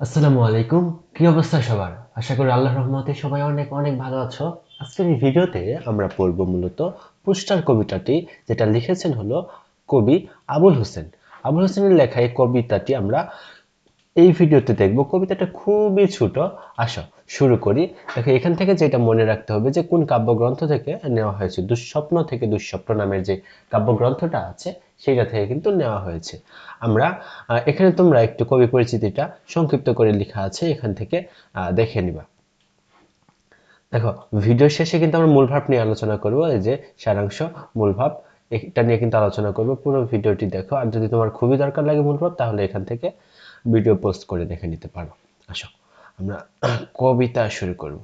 আসসালামু আলাইকুম। কি অবস্থা সবার? আশা করি আল্লাহ রহমতে সবাই অনেক অনেক ভালো আছো। আজকের এই ভিডিওতে আমরা পড়ব মূলত পোস্টার কবিতাটি, যেটা লিখেছেন হলো কবি আবুল হোসেন। আবুল হোসেনের লেখা এই কবিতাটি আমরা এই ভিডিওতে দেখব কবিতাটা খুবই ছোট। আসো, শুরু করি। দেখো, এখান থেকে যেটা মনে রাখতে হবে যে কোন কাব্যগ্রন্থ থেকে নেওয়া হয়েছে, দুঃস্বপ্ন থেকে দুঃস্বপ্ন নামের যে কাব্যগ্রন্থটা আছে, সেইটা থেকে কিন্তু নেওয়া হয়েছে। আমরা এখানে তোমরা একটু কবি পরিচিতিটা সংক্ষিপ্ত করে লেখা আছে, এখান থেকে দেখে নিবা। দেখো ভিডিও শেষে কিন্তু আমরা মূল ভাব নিয়ে আলোচনা করব, এই যে সারাংশ, মূল ভাব। এটা নিয়ে কিন্তু আলোচনা করব, পুরো ভিডিওটি দেখো। আর যদি তোমার খুবই দরকার লাগে মূল ভাব, তাহলে এখান থেকে ভিডিও পোস্ট করে দেখে নিতে পারো। আসো, আমরা কবিতা শুরু করব।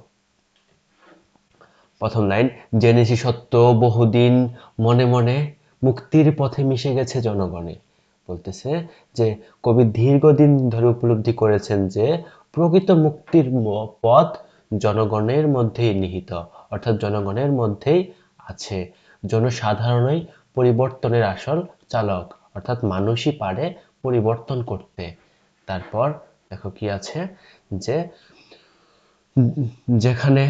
প্রথম লাইন, জেনেছি সত্য বহুদিন, মনে মনে মুক্তির পথে মিশে গেছে জনগণে। বলতেছে যে, কবি দীর্ঘদিন ধরে উপলব্ধি করেছেন যে, প্রকৃত মুক্তির পথ জনগণের মধ্যেই নিহিত, অর্থাৎ জনগণের মধ্যেই আছে। জনসাধারণই পরিবর্তনের আসল চালক, অর্থাৎ মানুষই পারে পরিবর্তন করতে। তারপর দেখো কি আছে যে যেখানে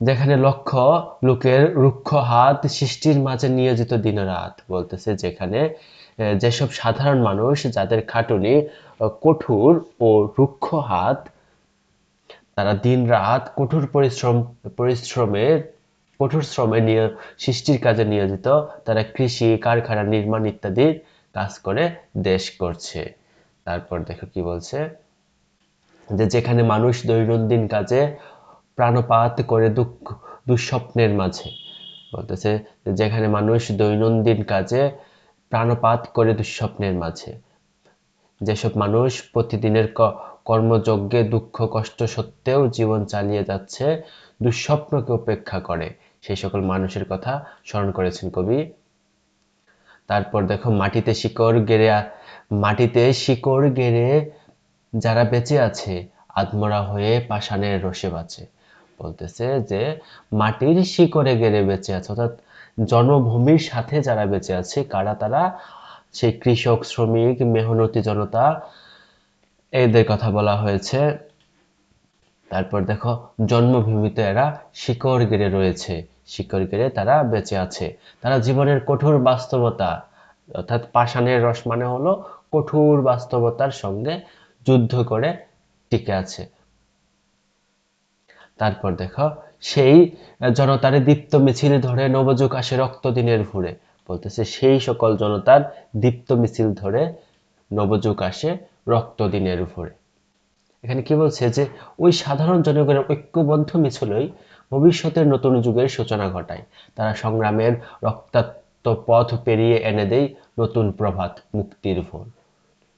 যেখানে লক্ষ্য, লোকের রুক্ষ হাত সৃষ্টির মাঝে নিয়োজিত দিনরাত বলতেছে যেখানে যেসব সাধারণ মানুষ যাদের খাটুনি কঠোর ও রুক্ষ হাত, তারা দিন রাত কঠোর পরিশ্রম, পরিশ্রমে, কঠোর শ্রমে নিয়ে, সৃষ্টির কাজে নিয়োজিত, তারা কৃষি, কারখানা, নির্মাণ ইত্যাদির কাজ করে দেশ করছে। তারপর দেখো কি বলছে? যে যেখানে মানুষ দৈনন্দিন কাজে প্রাণপাত করে দুঃখ, দুঃস্বপ্নের মাঝে, বলতেছে যেখানে মানুষ দৈনন্দিন কাজে প্রাণপাত করে দুঃস্বপ্নের মাঝে, যেসব মানুষ প্রতিদিনের কর্মযজ্ঞে দুঃখ, কষ্ট সত্ত্বেও জীবন চালিয়ে যাচ্ছে, দুঃস্বপ্নকে উপেক্ষা করে, সেই সকল মানুষের কথা স্মরণ করেছেন কবি। তারপর দেখো মাটিতে শিকড় গেড়ে মাটিতে শিকড় গেড়ে যারা বেঁচে আছে আত্মরা হয়ে পাষাণের রসে বাঁচে। বলতেছে যে, মাটির শিকড়ে গেড়ে বেঁচে আছে, অর্থাৎ জনভূমির সাথে যারা বেঁচে আছে, কারা তারা? সেই কৃষক, শ্রমিক, মেহনতি জনতা, এদের কথা বলা হয়েছে। তারপর দেখো, জন্মভূমিতে এরা শিকড় গেড়ে রয়েছে, শিকড় গেড়ে তারা বেঁচে আছে। তারা জীবনের কঠোর বাস্তবতা অর্থাৎ পাষাণের রস মানে হলো কঠোর বাস্তবতার সঙ্গে যুদ্ধ করে টিকে আছে। তারপর দেখো, সেই জনতার দীপ্ত মিছিল ধরে নবযুগ আসে রক্ত দিনের ভুরে বলতেছে, সেই সকল জনতার দীপ্ত মিছিল ধরে নবযুগ আসে রক্ত দিনের ভুরে। এখানে কি বলছে যে, ওই সাধারণ জনগণের ঐক্যবদ্ধ মিছিলই ভবিষ্যতের নতুন যুগের সূচনা ঘটায়। তারা সংগ্রামের রক্তাক্ত পথ পেরিয়ে এনে দেয় নতুন প্রভাত মুক্তির ভোর।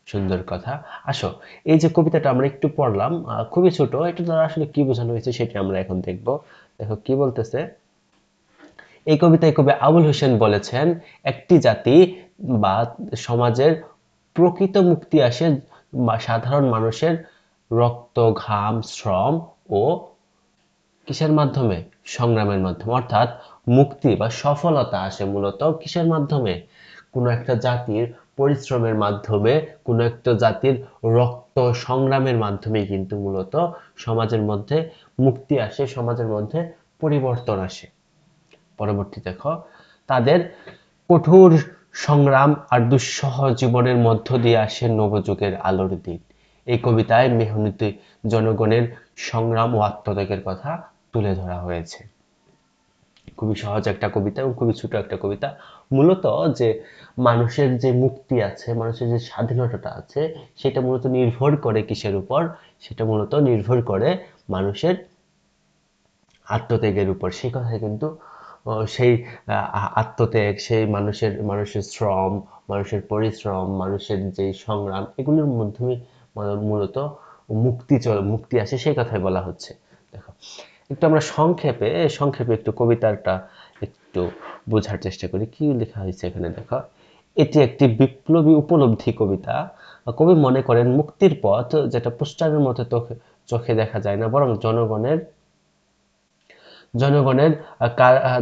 সুন্দর কথা। আসো, এই যে কবিতাটা আমরা একটু পড়লাম খুবই ছোট, এটা দ্বারা আসলে কি বোঝানো হয়েছে সেটা আমরা এখন দেখব। দেখো, কি বলতেছে? এই কবিতায় কবি আবুল হোসেন বলেছেন, একটি জাতি বা সমাজের প্রকৃত মুক্তি আসে সাধারণ মানুষের রক্ত, ঘাম, শ্রম ও কিসের মাধ্যমে? সংগ্রামের মাধ্যমে। অর্থাৎ মুক্তি বা সফলতা আসে মূলত কিসের মাধ্যমে? কোনো একটা জাতির পরিশ্রমের মাধ্যমে, কোনো একটা জাতির রক্ত সংগ্রামের মাধ্যমে কিন্তু মূলত সমাজের মধ্যে মুক্তি আসে, সমাজের মধ্যে পরিবর্তন আসে। পরবর্তী দেখো, তাদের কঠোর সংগ্রাম আর দুঃসহ জীবনের মধ্য দিয়ে আসে নবযুগের আলোর দিন। এই কবিতায় মেহনতি জনগণের সংগ্রাম ও আত্মত্যাগের কথা তুলে ধরা হয়েছে। খুবই সহজ একটা কবিতা এবং খুবই ছোট একটা কবিতা। মূলত যে মানুষের যে মুক্তি আছে, মানুষের যে স্বাধীনতাটা আছে, সেটা মূলত নির্ভর করে কিসের উপর? সেটা মূলত নির্ভর করে মানুষের আত্মত্যাগের উপর। সেই কথাই কিন্তু সেই আত্মত্যাগ, সেই মানুষের মানুষের শ্রম, মানুষের পরিশ্রম, মানুষের যে সংগ্রাম, এগুলোর মাধ্যমে মূলত মুক্তি চল, মুক্তি আসে। সেই কথাই বলা হচ্ছে। দেখো একটু আমরা সংক্ষেপে সংক্ষেপে একটু কবিতাটা একটু বোঝার চেষ্টা করি। কি লেখা হয়েছে এখানে দেখো? এটি একটি বিপ্লবী উপলব্ধি কবিতা। কবি মনে করেন মুক্তির পথ যেটা পোস্টারের মতো চোখে দেখা যায় না বরং জনগণের জনগণের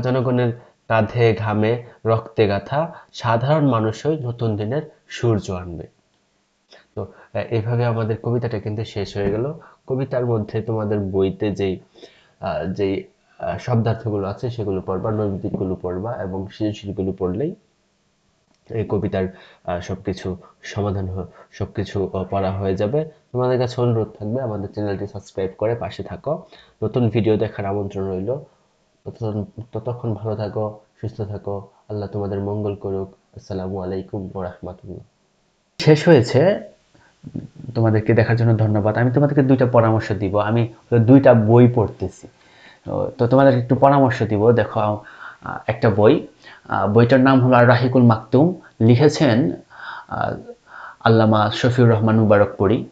জনগণের কাঁধে ঘামে রক্তে গাথা সাধারণ মানুষই নতুন দিনের সূর্য আনবে। তো আহ, এইভাবে আমাদের কবিতাটা কিন্তু শেষ হয়ে গেল। কবিতার মধ্যে তোমাদের বইতে যেই যেই শব্দার্থগুলো আছে সেগুলো পড়বা নৈবেদিকগুলো পড়বা এবং সৃজনশীলগুলো পড়লেই এই কবিতার আহ, সবকিছু সমাধান হ- সবকিছু পড়া হয়ে যাবে। তোমাদের কাছে অনুরোধ থাকবে আমাদের চ্যানেলটি সাবস্ক্রাইব করে পাশে থাকো। নতুন ভিডিও দেখার আমন্ত্রণ রইল। ততক্ষণ ততক্ষণ ভালো থাকো সুস্থ থাকো। আল্লাহ তোমাদের মঙ্গল করুক। আসসালামু আলাইকুম ওয়া রাহমাতুল্লাহ। শেষ হয়েছে তোমাদেরকে দেখার জন্য ধন্যবাদ। আমি তোমাদেরকে দুইটা পরামর্শ দিব। আমি দুইটা বই পড়তেছি। তো- তো তোমাদের একটু পরামর্শ দিব। দেখো একটা বই বইটার নাম হলো রাহিকুল মাকতুম। লিখেছেন আল্লামা শফিউর রহমান মুবারকপুরি।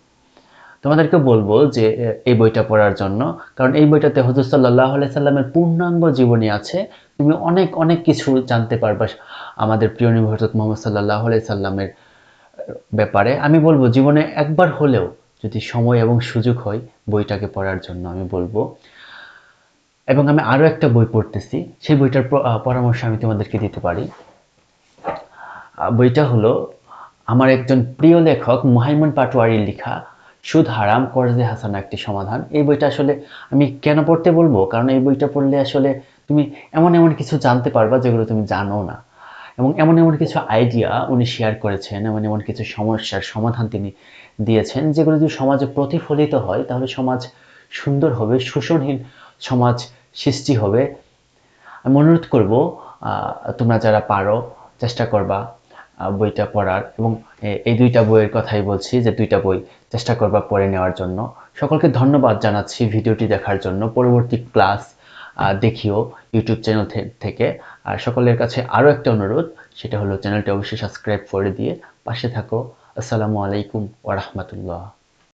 তোমাদেরকে বলব যে এই বইটা পড়ার জন্য, কারণ এই বইটাতে হজরত সাল্লাহ সাল্লামের পূর্ণাঙ্গ জীবনী আছে। তুমি অনেক অনেক কিছু জানতে পারবা আমাদের প্রিয় নবী হজরত মোহাম্মদ সাল্লাহ সাল্লামের ব্যাপারে আমি বলব, জীবনে একবার হলেও যদি সময় এবং সুযোগ হয় বইটাকে পড়ার জন্য আমি বলব। এবং আমি আরও একটা বই পড়তেছি, সেই বইটার পরামর্শ আমি তোমাদেরকে দিতে পারি। বইটা হলো আমার একজন প্রিয় লেখক মুহাইমন পাটোয়ারির লেখা সুদ হারাম, কর্জে হাসানা একটি সমাধান। এই বইটা আসলে আমি কেন পড়তে বলব? কারণ এই বইটা পড়লে আসলে তুমি এমন এমন কিছু জানতে পারবা যেগুলো তুমি জানো না। এবং এমন এমন কিছু আইডিয়া উনি শেয়ার করেছেন, এমন এমন কিছু সমস্যার সমাধান তিনি দিয়েছেন, যেগুলো যদি সমাজে প্রতিফলিত হয়, তাহলে সমাজ সুন্দর হবে, শোষণহীন সমাজ সৃষ্টি হবে। আমি অনুরোধ করব তোমরা যারা পারো, চেষ্টা করবা বইটা পড়ার এবং এই দুইটা বইয়ের কথাই বলছি যে দুইটা বই চেষ্টা করবা পড়ে নেওয়ার জন্য। সকলকে ধন্যবাদ জানাচ্ছি ভিডিওটি দেখার জন্য। পরবর্তী ক্লাস দেখিও ইউটিউব চ্যানেল থেকে। আর সকলের কাছে আরও একটা অনুরোধ, সেটা হলো চ্যানেলটি অবশ্যই সাবস্ক্রাইব করে দিয়ে পাশে থাকো। আসসালামু আলাইকুম ওয়া রাহমাতুল্লাহ।